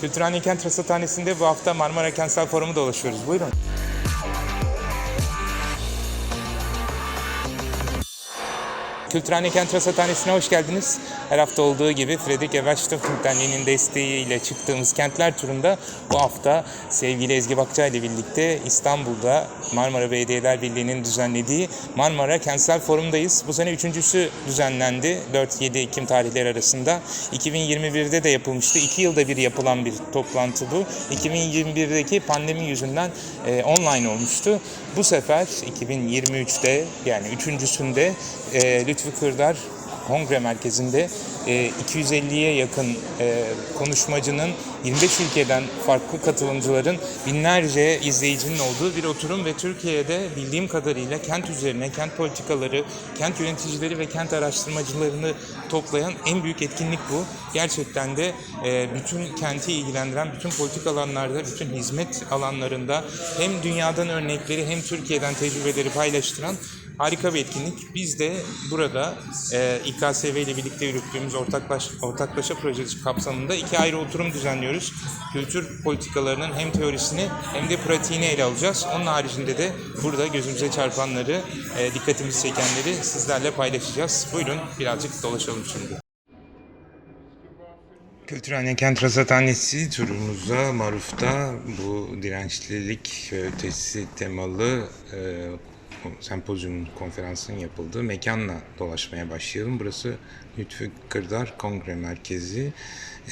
Kültürhane Kent Rasathanesi'nde bu hafta Marmara Kentsel Forumu dolaşıyoruz. Buyurun. Kültürhane Kent Rasathanesi'ne hoş geldiniz. Her hafta olduğu gibi Fredrik Everstiftung Derneği'nin desteğiyle çıktığımız kentler turunda bu hafta sevgili Ezgi Bakçay ile birlikte İstanbul'da Marmara Belediyeler Birliği'nin düzenlediği Marmara Kentsel Forum'dayız. Bu sene üçüncüsü düzenlendi 4-7 Ekim tarihleri arasında. 2021'de de yapılmıştı. İki yılda bir yapılan bir toplantı bu. 2021'deki pandemi yüzünden e, online olmuştu. Bu sefer 2023'te yani üçüncüsünde e, Lütfü Kırdar Kongre Merkezi'nde e, 250'ye yakın e, konuşmacının 25 ülkeden farklı katılımcıların binlerce izleyicinin olduğu bir oturum ve Türkiye'de bildiğim kadarıyla kent üzerine, kent politikaları, kent yöneticileri ve kent araştırmacılarını toplayan en büyük etkinlik bu. Gerçekten de e, bütün kenti ilgilendiren, bütün politik alanlarda, bütün hizmet alanlarında hem dünyadan örnekleri hem Türkiye'den tecrübeleri paylaştıran Harika bir etkinlik. Biz de burada e, İKSV ile birlikte yürüttüğümüz ortaklaş, ortaklaşa projesi kapsamında iki ayrı oturum düzenliyoruz. Kültür politikalarının hem teorisini hem de pratiğini ele alacağız. Onun haricinde de burada gözümüze çarpanları, e, dikkatimizi çekenleri sizlerle paylaşacağız. Buyurun birazcık dolaşalım şimdi. Kültürhane Kent Rasathanesi turumuzda Maruf'ta bu dirençlilik ve ötesi temalı e, sempozyumun konferansın yapıldığı mekanla dolaşmaya başlayalım. Burası Lütfü Kırdar Kongre Merkezi.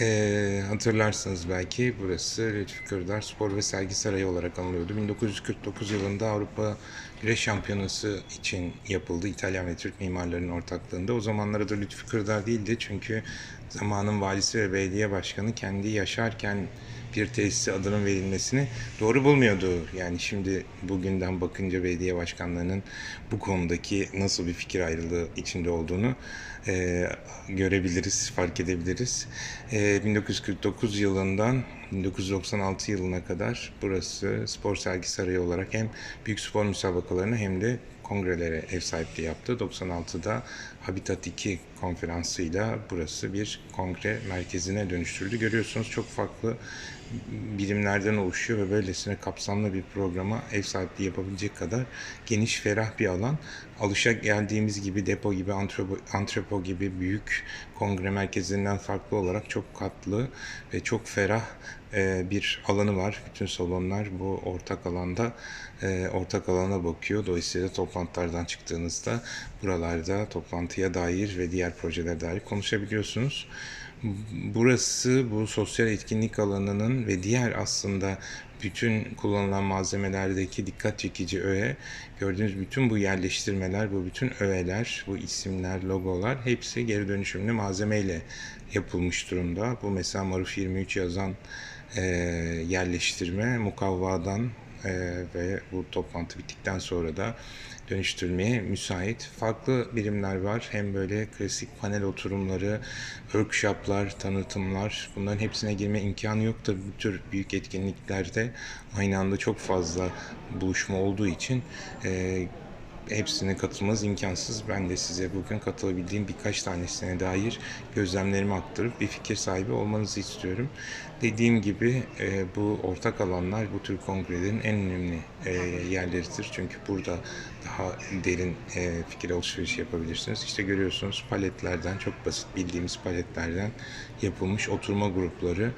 E, hatırlarsınız belki burası Lütfü Kırdar Spor ve Sergi Sarayı olarak anılıyordu. 1949 yılında Avrupa Güreş Şampiyonası için yapıldı. İtalyan ve Türk mimarların ortaklığında. O zamanlar adı Lütfü Kırdar değildi çünkü zamanın valisi ve belediye başkanı kendi yaşarken bir tesise adının verilmesini doğru bulmuyordu. Yani şimdi bugünden bakınca belediye başkanlarının bu konudaki nasıl bir fikir ayrılığı içinde olduğunu e, görebiliriz, fark edebiliriz. E, 1949 yılından 1996 yılına kadar burası spor sergi sarayı olarak hem büyük spor müsabakalarına hem de kongrelere ev sahipliği yaptı. 96'da Habitat 2 konferansıyla burası bir kongre merkezine dönüştürdü. Görüyorsunuz çok farklı birimlerden oluşuyor ve böylesine kapsamlı bir programa ev sahipliği yapabilecek kadar geniş, ferah bir alan. Alışa geldiğimiz gibi depo gibi, antrepo, antrepo gibi büyük kongre merkezinden farklı olarak çok katlı ve çok ferah e, bir alanı var. Bütün salonlar bu ortak alanda e, ortak alana bakıyor. Dolayısıyla toplantılardan çıktığınızda buralarda toplantıya dair ve diğer projelere dair konuşabiliyorsunuz. Burası bu sosyal etkinlik alanının ve diğer aslında bütün kullanılan malzemelerdeki dikkat çekici öğe, gördüğünüz bütün bu yerleştirmeler, bu bütün öğeler, bu isimler, logolar hepsi geri dönüşümlü malzemeyle yapılmış durumda. Bu mesela Maruf 23 yazan e, yerleştirme mukavvadan e, ve bu toplantı bittikten sonra da dönüştürmeye müsait. Farklı birimler var. Hem böyle klasik panel oturumları, workshoplar, tanıtımlar. Bunların hepsine girme imkanı yok da bu tür büyük etkinliklerde aynı anda çok fazla buluşma olduğu için e, hepsine katılmanız imkansız. Ben de size bugün katılabildiğim birkaç tanesine dair gözlemlerimi aktarıp bir fikir sahibi olmanızı istiyorum. Dediğim gibi e, bu ortak alanlar bu tür kongrelerin en önemli e, yerleridir. Çünkü burada daha derin e, fikir alışverişi yapabilirsiniz. İşte görüyorsunuz paletlerden, çok basit bildiğimiz paletlerden yapılmış oturma grupları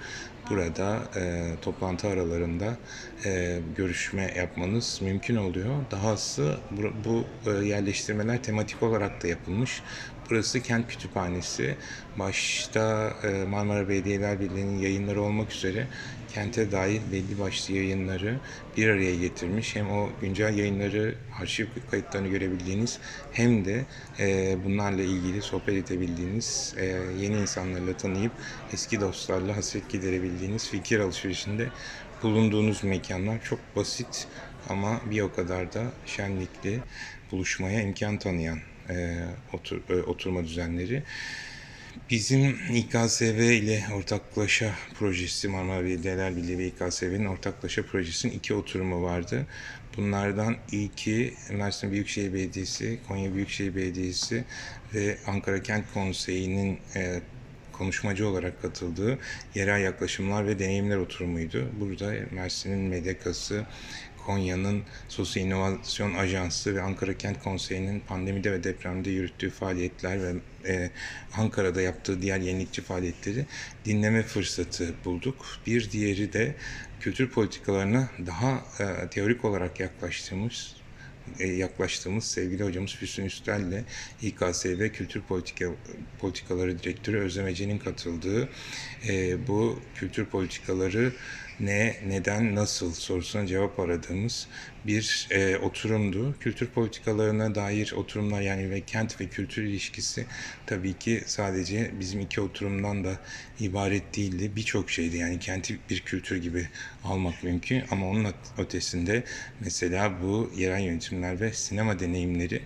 burada e, toplantı aralarında e, görüşme yapmanız mümkün oluyor. Dahası bu, bu e, yerleştirmeler tematik olarak da yapılmış. Burası kent kütüphanesi. Başta e, Marmara Belediyeler Birliği'nin yayınları olmak üzere kente dair belli başlı yayınları bir araya getirmiş. Hem o güncel yayınları, arşiv kayıtlarını görebildiğiniz hem de e, bunlarla ilgili sohbet edebildiğiniz, e, yeni insanlarla tanıyıp eski dostlarla hasret giderebildiğiniz fikir alışverişinde bulunduğunuz mekanlar çok basit ama bir o kadar da şenlikli buluşmaya imkan tanıyan e, otur, e, oturma düzenleri. Bizim İKSV ile ortaklaşa projesi, Marmara Belediyeler Birliği ve İKSV'nin ortaklaşa projesinin iki oturumu vardı. Bunlardan ilki Mersin Büyükşehir Belediyesi, Konya Büyükşehir Belediyesi ve Ankara Kent Konseyi'nin e, konuşmacı olarak katıldığı yerel yaklaşımlar ve deneyimler oturumuydu. Burada Mersin'in Medekası, Konya'nın Sosyo İnovasyon Ajansı ve Ankara Kent Konseyi'nin pandemide ve depremde yürüttüğü faaliyetler ve e, Ankara'da yaptığı diğer yenilikçi faaliyetleri dinleme fırsatı bulduk. Bir diğeri de kültür politikalarına daha e, teorik olarak yaklaştığımız e, yaklaştığımız sevgili hocamız Füsun Üstel'le İKSV Kültür Politika, Politikaları Direktörü Özlem Ece'nin katıldığı e, bu kültür politikaları ne, neden, nasıl sorusuna cevap aradığımız bir e, oturumdu. Kültür politikalarına dair oturumlar yani ve kent ve kültür ilişkisi tabii ki sadece bizim iki oturumdan da ibaret değildi. Birçok şeydi yani kenti bir kültür gibi almak mümkün ama onun ötesinde mesela bu yerel yönetimler ve sinema deneyimleri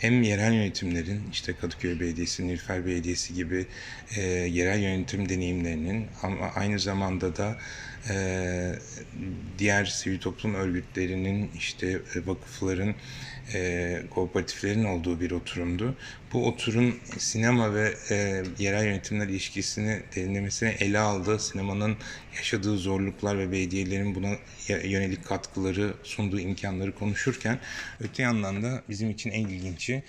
hem yerel yönetimlerin işte Kadıköy Belediyesi, Nilüfer Belediyesi gibi e, yerel yönetim deneyimlerinin ama aynı zamanda da e, diğer sivil toplum örgütlerinin işte e, vakıfların e, kooperatiflerin olduğu bir oturumdu. Bu oturum sinema ve e, yerel yönetimler ilişkisini derinlemesine ele aldı. Sinemanın yaşadığı zorluklar ve belediyelerin buna yönelik katkıları, sunduğu imkanları konuşurken öte yandan da bizim için en ilginci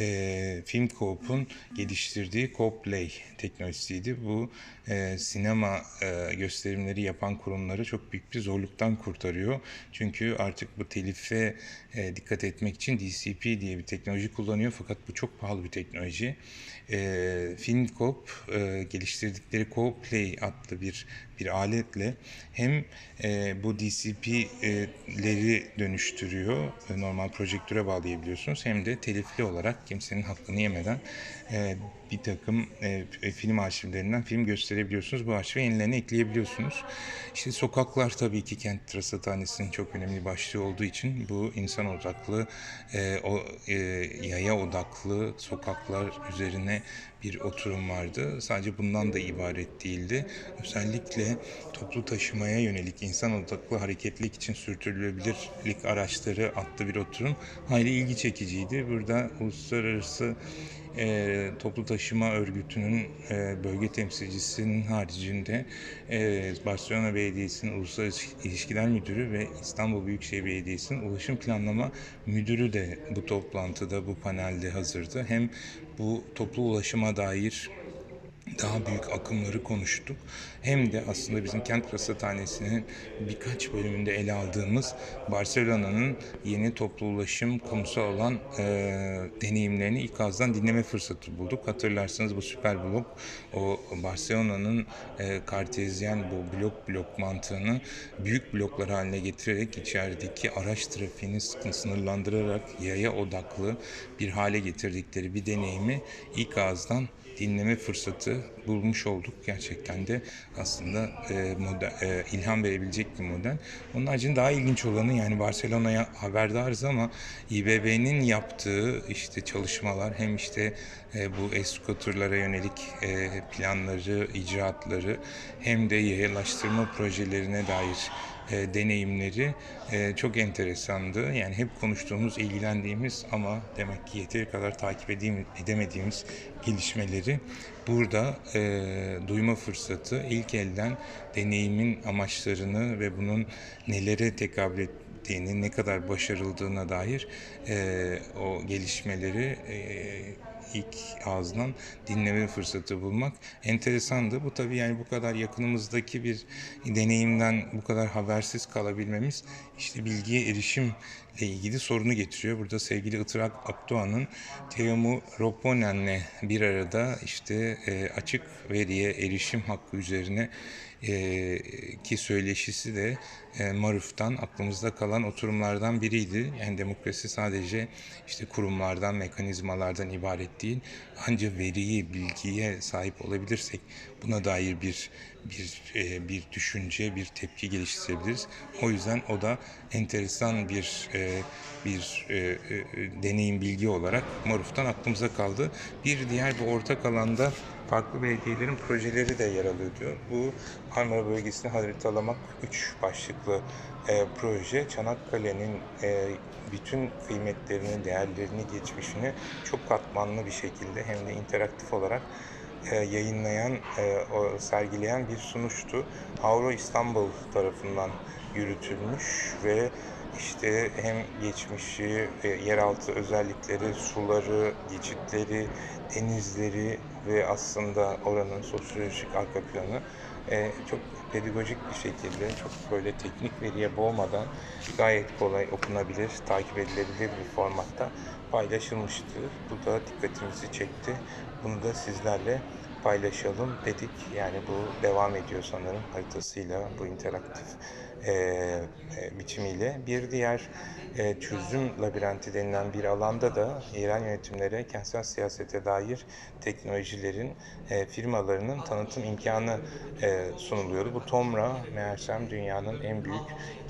e, Film Coop'un geliştirdiği Co-Play teknolojisiydi. Bu e, sinema e, gösterimleri yapan kurumları çok büyük bir zorluktan kurtarıyor. Çünkü artık bu telife e, dikkat etmek için DCP diye bir teknoloji kullanıyor fakat bu çok pahalı bir teknoloji. E, Filmcorp e, geliştirdikleri CoPlay adlı bir bir aletle hem e, bu DCP'leri dönüştürüyor, e, normal projektöre bağlayabiliyorsunuz hem de telifli olarak kimsenin hakkını yemeden e, bir takım e, film arşivlerinden film gösterebiliyorsunuz. Bu arşive yenilerini ekleyebiliyorsunuz. İşte sokaklar tabii ki kent rasathanesinin çok önemli başlığı olduğu için bu insan odaklı, e, o e, yaya odaklı sokaklar üzerine bir oturum vardı. Sadece bundan da ibaret değildi. Özellikle toplu taşımaya yönelik insan odaklı hareketlilik için sürdürülebilirlik araçları adlı bir oturum hayli ilgi çekiciydi. Burada uluslararası e, toplu taşıma örgütünün e, bölge temsilcisinin haricinde e, Barcelona Belediyesi'nin Uluslararası İlişkiler Müdürü ve İstanbul Büyükşehir Belediyesi'nin Ulaşım Planlama Müdürü de bu toplantıda, bu panelde hazırdı. Hem bu toplu ulaşıma dair daha büyük akımları konuştuk. Hem de aslında bizim kent rasathanesinin birkaç bölümünde ele aldığımız Barcelona'nın yeni toplu ulaşım kamusal alan e, deneyimlerini ilk ağızdan dinleme fırsatı bulduk. Hatırlarsanız bu süper blok o Barcelona'nın e, kartezyen bu blok blok mantığını büyük bloklar haline getirerek içerideki araç trafiğini sınırlandırarak yaya odaklı bir hale getirdikleri bir deneyimi ilk ağızdan dinleme fırsatı bulmuş olduk. Gerçekten de aslında e, model, e, ilham verebilecek bir model. Onun haricinde daha ilginç olanı yani Barcelona'ya haberdarız ama İBB'nin yaptığı işte çalışmalar hem işte e, bu e-scooterlara yönelik e, planları, icraatları hem de yayalaştırma projelerine dair e, deneyimleri e, çok enteresandı. Yani hep konuştuğumuz, ilgilendiğimiz ama demek ki yeteri kadar takip edemediğimiz gelişmeleri burada e, duyma fırsatı ilk elden deneyimin amaçlarını ve bunun nelere tekabül ettiğini, ne kadar başarıldığına dair e, o gelişmeleri e, ilk ağızdan dinleme fırsatı bulmak enteresandı. Bu tabii yani bu kadar yakınımızdaki bir deneyimden bu kadar habersiz kalabilmemiz işte bilgiye erişimle ilgili sorunu getiriyor. Burada sevgili Itrak Akdoğan'ın Teomu Roponen'le bir arada işte e, açık veriye erişim hakkı üzerine e, ki söyleşisi de e, Maruf'tan aklımızda kalan oturumlardan biriydi. Yani demokrasi sadece işte kurumlardan, mekanizmalardan ibaret değil. Ancak veriyi, bilgiye sahip olabilirsek buna dair bir bir e, bir düşünce, bir tepki geliştirebiliriz. O yüzden o da enteresan bir e, bir e, e, deneyim bilgi olarak Maruf'tan aklımıza kaldı. Bir diğer bu ortak alanda farklı belediyelerin projeleri de yer alıyor Bu Marmara bölgesini haritalamak 3 başlıklı e, proje. Çanakkale'nin e, bütün kıymetlerini, değerlerini, geçmişini çok katmanlı bir şekilde hem de interaktif olarak e, yayınlayan, e, o, sergileyen bir sunuştu. Avro İstanbul tarafından yürütülmüş ve işte hem geçmişi, yeraltı özellikleri, suları, geçitleri, denizleri ve aslında oranın sosyolojik arka planı e, çok pedagojik bir şekilde, çok böyle teknik veriye boğmadan gayet kolay okunabilir, takip edilebilir bir formatta paylaşılmıştı. Bu da dikkatimizi çekti. Bunu da sizlerle paylaşalım dedik. Yani bu devam ediyor sanırım haritasıyla, bu interaktif e, e, biçimiyle. Bir diğer e, çözüm labirenti denilen bir alanda da yerel yönetimlere kentsel siyasete dair teknolojilerin e, firmalarının tanıtım imkanı e, sunuluyordu. Bu TOMRA meğersem dünyanın en büyük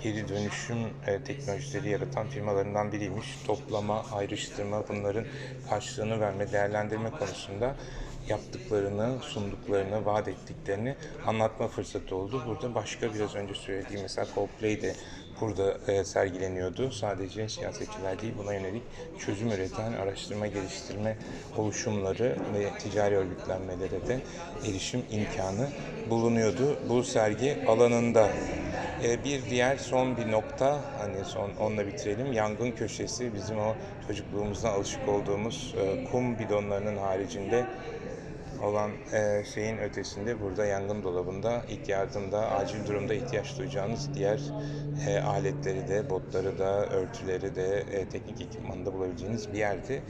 geri dönüşüm e, teknolojileri yaratan firmalarından biriymiş. Toplama, ayrıştırma, bunların karşılığını verme, değerlendirme konusunda yaptıklarını, sunduklarını, vaat ettiklerini anlatma fırsatı oldu. Burada başka biraz önce söylediğim mesela Coldplay de burada e, sergileniyordu. Sadece siyasetçiler değil buna yönelik çözüm üreten, araştırma geliştirme oluşumları ve ticari örgütlenmelere de erişim imkanı bulunuyordu bu sergi alanında. E, bir diğer son bir nokta, hani son onunla bitirelim. Yangın köşesi bizim o çocukluğumuzdan alışık olduğumuz e, kum bidonlarının haricinde olan e, şeyin ötesinde burada yangın dolabında ilk yardımda acil durumda ihtiyaç duyacağınız diğer e, aletleri de botları da örtüleri de e, teknik ekipmanı da bulabileceğiniz bir yerdi.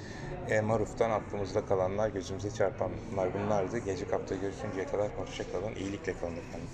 E, Maruf'tan aklımızda kalanlar gözümüze çarpanlar bunlardı. Gelecek hafta görüşünceye kadar hoşça kalın. iyilikle kalın efendim.